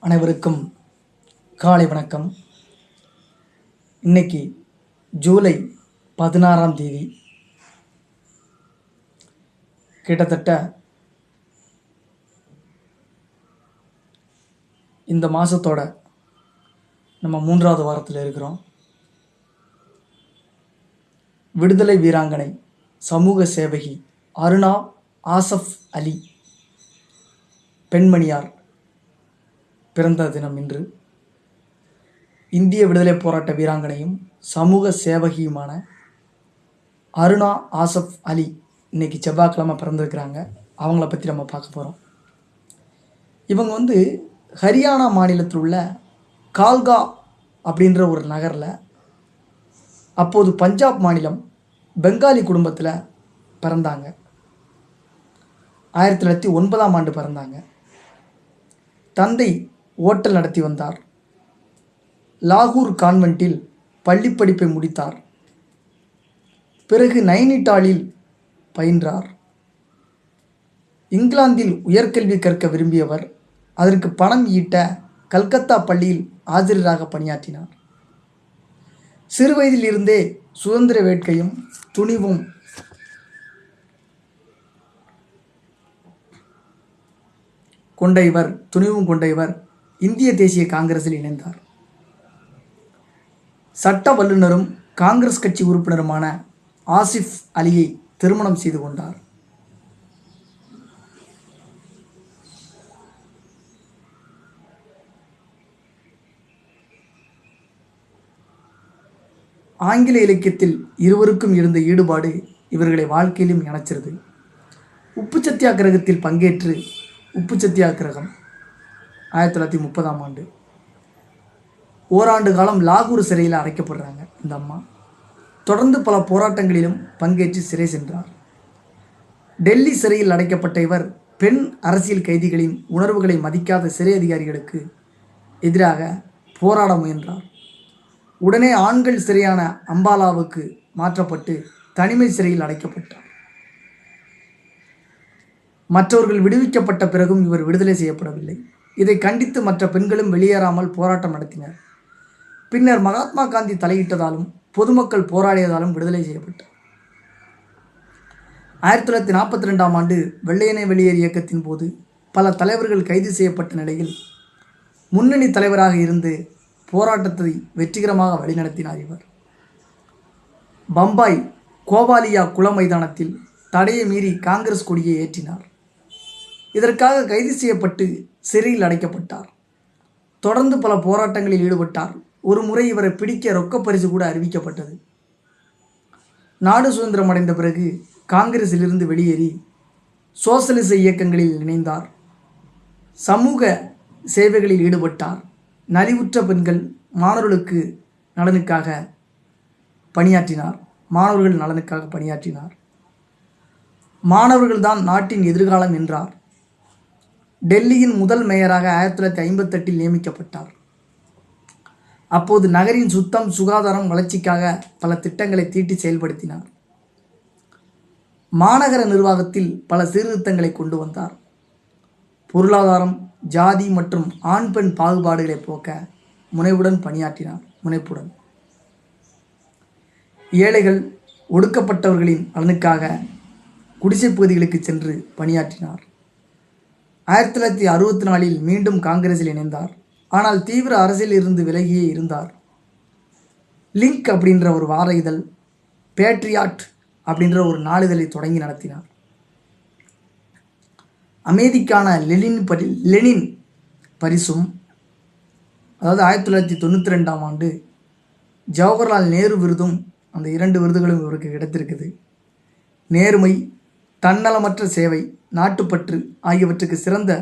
அனைவருக்கும் காலை வணக்கம். இன்னைக்கு ஜூலை பதினாறாம் தேதி. கிட்டத்தட்ட இந்த மாதத்தோட நம்ம மூன்றாவது வாரத்தில் இருக்கிறோம். விடுதலை வீராங்கனை சமூக சேவகி அருணா ஆசஃப் அலி பெண்மணியார் பிறந்த தினம் இன்று. இந்திய விடுதலை போராட்ட வீராங்கனையும் சமூக சேவகியுமான அருணா ஆசஃப் அலி இன்னைக்கு செவ்வாய்க்கிழமை பிறந்திருக்கிறாங்க. அவங்கள பற்றி நம்ம பார்க்க போகிறோம் இவங்க வந்து ஹரியானா மாநிலத்தில் உள்ள கால்கா அப்படின்ற ஒரு நகரில் அப்போது பஞ்சாப் மாநிலம் பெங்காலி குடும்பத்தில் பிறந்தாங்க. ஆயிரத்தி தொள்ளாயிரத்தி ஒன்பதாம் ஆண்டு பிறந்தாங்க. தந்தை ஓட்டல் நடத்தி வந்தார். லாகூர் கான்வென்ட்டில் பள்ளிப்படிப்பை முடித்தார். பிறகு நைனிட்டாலில் பயின்றார். இங்கிலாந்தில் உயர்கல்வி கற்க விரும்பியவர் அதற்கு பணம் ஈட்ட கல்கத்தா பள்ளியில் ஆசிரியராக பணியாற்றினார். சிறுவயதிலிருந்தே சுதந்திர வேட்கையும் துணிவும் கொண்ட இவர் துணிவும் கொண்ட இவர் இந்திய தேசிய காங்கிரஸில் இணைந்தார். சட்ட வல்லுநரும் காங்கிரஸ் கட்சி உறுப்பினருமான ஆசிஃப் அலியை திருமணம் செய்து கொண்டார். ஆங்கில இலக்கியத்தில் இருவருக்கும் இருந்த ஈடுபாடு இவர்களை வாழ்க்கையிலும் இணைச்சிருது. உப்பு சத்தியாகிரகத்தில் பங்கேற்று உப்பு சத்தியாகிரகம் ஆயிரத்தி தொள்ளாயிரத்தி முப்பதாம் ஆண்டு. ஓராண்டு காலம் லாகூர் சிறையில் அடைக்கப்படுறாங்க இந்த அம்மா. தொடர்ந்து பல போராட்டங்களிலும் பங்கேற்று சிறை சென்றார். டெல்லி சிறையில் அடைக்கப்பட்ட இவர் பெண் அரசியல் கைதிகளின் உணர்வுகளை மதிக்காத சிறை அதிகாரிகளுக்கு எதிராக போராட முயன்றார். உடனே ஆண்கள் சிறையான அம்பாலாவுக்கு மாற்றப்பட்டு தனிமை சிறையில் அடைக்கப்பட்டார். மற்றவர்கள் விடுவிக்கப்பட்ட பிறகும் இவர் விடுதலை செய்யப்படவில்லை. இதை கண்டித்து மற்ற பெண்களும் வெளியேறாமல் போராட்டம் நடத்தினர். பின்னர் மகாத்மா காந்தி தலையிட்டதாலும் பொதுமக்கள் போராடியதாலும் விடுதலை செய்யப்பட்டார் ஆயிரத்தி தொள்ளாயிரத்தி நாற்பத்தி ரெண்டாம் ஆண்டு வெள்ளையனை வெளியேறு இயக்கத்தின் போது பல தலைவர்கள் கைது செய்யப்பட்ட நிலையில் முன்னணி தலைவராக இருந்து போராட்டத்தை வெற்றிகரமாக வழிநடத்தினார் இவர். பம்பாய் கோவாலியா குள மைதானத்தில் தடையை மீறி காங்கிரஸ் கொடியை ஏற்றினார். இதற்காக கைது செய்யப்பட்டு சிறையில் அடைக்கப்பட்டார். தொடர்ந்து பல போராட்டங்களில் ஈடுபட்டார். ஒரு முறை இவரை பிடிக்க ரொக்க பரிசு கூட அறிவிக்கப்பட்டது. நாடு சுதந்திரம் அடைந்த பிறகு காங்கிரஸிலிருந்து வெளியேறி சோசலிச இயக்கங்களில் இணைந்தார். சமூக சேவைகளில் ஈடுபட்டார். நலிவுற்ற பெண்கள் மாணவர்களுக்கு நலனுக்காக பணியாற்றினார். மாணவர்கள் நலனுக்காக பணியாற்றினார். மாணவர்கள்தான் நாட்டின் எதிர்காலம் என்றார். டெல்லியின் முதல் மேயராக ஆயிரத்தி தொள்ளாயிரத்தி ஐம்பத்தெட்டில் நியமிக்கப்பட்டார். அப்போது நகரின் சுத்தம் சுகாதாரம் வளர்ச்சிக்காக பல திட்டங்களை தீட்டி செயல்படுத்தினார். மாநகர நிர்வாகத்தில் பல சீர்திருத்தங்களை கொண்டு வந்தார். பொருளாதாரம் ஜாதி மற்றும் ஆண் பெண் பாகுபாடுகளை போக்க முனைவுடன் பணியாற்றினார் முனைப்புடன். ஏழைகள் ஒடுக்கப்பட்டவர்களின் நலனுக்காக குடிசை பகுதிகளுக்கு சென்று பணியாற்றினார். ஆயிரத்தி தொள்ளாயிரத்தி அறுபத்தி நாலில் மீண்டும் காங்கிரஸில் இணைந்தார். ஆனால் தீவிர அரசியலில் இருந்து விலகியே இருந்தார். லிங்க் அப்படின்ற ஒரு வார இதழ் பேட்ரியாட் அப்படின்ற ஒரு நாளிதழை தொடங்கி நடத்தினார். அமைதிக்கான லெனின் பரி லெனின் பரிசும் அதாவது ஆயிரத்தி தொள்ளாயிரத்தி தொண்ணூற்றி ரெண்டாம் ஆண்டு ஜவஹர்லால் நேரு விருதும் அந்த இரண்டு விருதுகளும் இவருக்கு கிடைத்திருக்குது. நேர்மை தன்னலமற்ற சேவை நாட்டுப்பற்று ஆகியவற்றுக்கு சிறந்த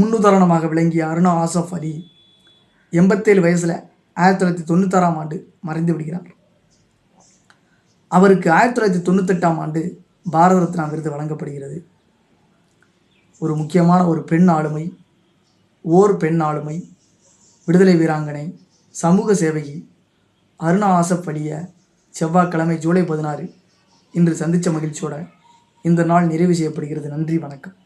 முன்னுதாரணமாக விளங்கிய அருணா ஆசஃப் அலி எண்பத்தேழு வயசில் ஆயிரத்தி தொள்ளாயிரத்தி தொண்ணூத்தாறாம் ஆண்டு மறைந்து விடுகிறார். அவருக்கு ஆயிரத்தி தொள்ளாயிரத்தி தொண்ணூத்தெட்டாம் ஆண்டு பாரத ரத்னா விருது வழங்கப்படுகிறது. ஒரு முக்கியமான ஒரு பெண் ஆளுமை ஓர் பெண் ஆளுமை விடுதலை வீராங்கனை சமூக சேவகி அருணா ஆசப் அலியை செவ்வாய்க்கிழமை ஜூலை பதினாறு இன்று சந்தித்த மகிழ்ச்சியோட இந்த நாள் நிறைவு செய்யப்படுகிறது. நன்றி வணக்கம்.